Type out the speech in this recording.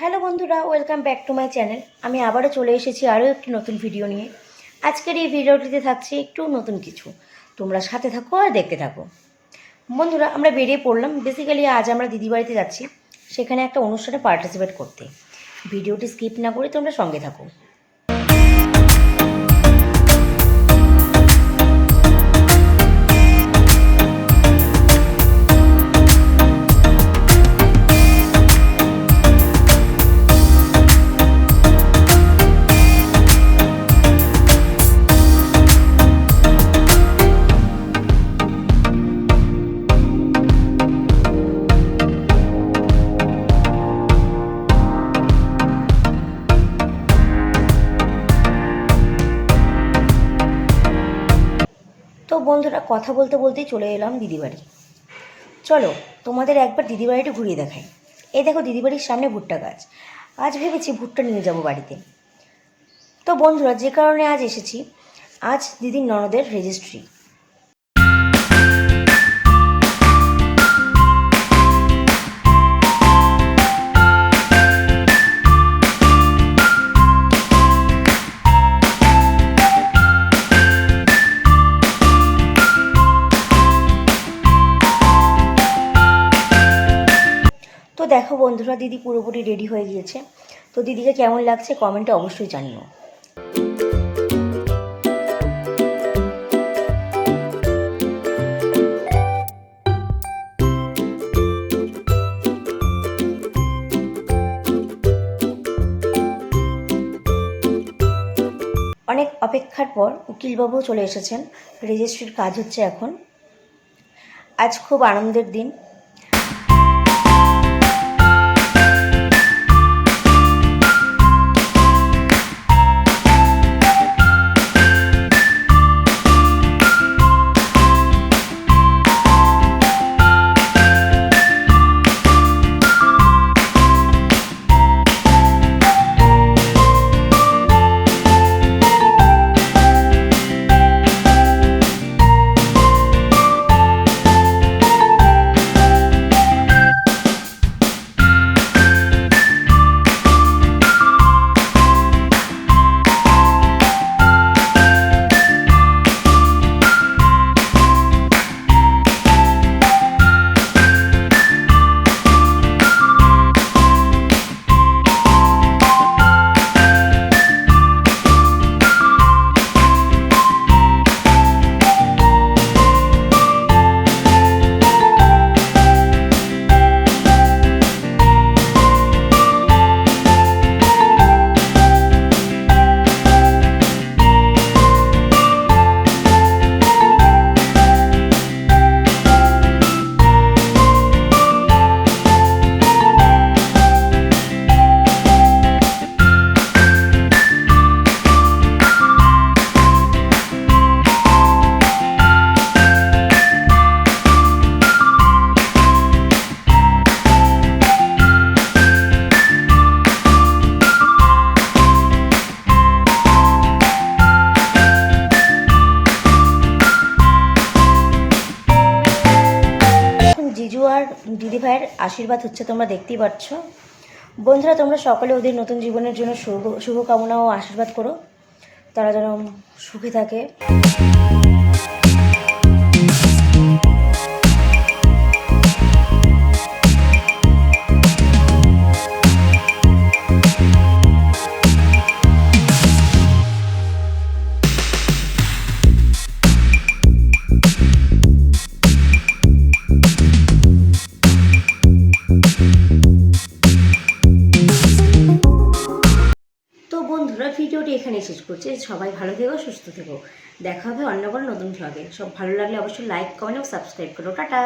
Hello বন্ধুরা, welcome back to my channel. আমি আবারও চলে এসেছি আরও একটি নতুন ভিডিও নিয়ে। আজকের এই ভিডিওটিতে থাকছে একটু নতুন কিছু। তোমরা সাথে থাকো আর দেখতে থাকো। বন্ধুরা, আমরা বেরিয়ে পড়লাম। বেসিক্যালি আজ আমরা দিদি বাড়িতে যাচ্ছি। সেখানে একটা অনুষ্ঠানে পার্টিসিপেট করতে। ভিডিওটি স্কিপ না করে তোমরা সঙ্গে থাকো। তো বন্ধুরা, কথা বলতে বলতেই চলে এলাম দিদিবাড়ি। চলো, তোমাদের একবার দিদি বাড়িটা ঘুরিয়ে দেখাই। এই দেখো দিদিবাড়ির সামনে ভুট্টা গাছ। আজ ভেবেছি ভুট্টা নিয়ে যাব বাড়িতে। তো বন্ধুরা, যে কারণে আজ এসেছি, আজ দিদির ননদের রেজিস্ট্রি দেখো বন্ধুরা, দিদি পুরোপুরি রেডি হয়ে গিয়েছে। তো দিদিকে কেমন লাগছে কমেন্টে অবশ্যই জানিও। অনেক অপেক্ষার পর উকিলবাবু চলে এসেছেন। রেজিস্ট্রির কাজ হচ্ছে এখন। আজ খুব আনন্দের দিন। আর দিদি ভাইয়ের আশীর্বাদ হচ্ছে তোমরা দেখতেই পাচ্ছ। বন্ধুরা, তোমরা সকলে ওদের নতুন জীবনের জন্য শুভ, শুভকামনা ও আশীর্বাদ করো। তারা যেন সুখে থাকে। শেষ করছি সবাই ভালো থেকো, সুস্থ থেকো। দেখা হবে অন্য কোনো নতুন ভ্লগে সব ভালো লাগলে অবশ্যই লাইক কমেন্ট ও সাবস্ক্রাইব করো। টাটা!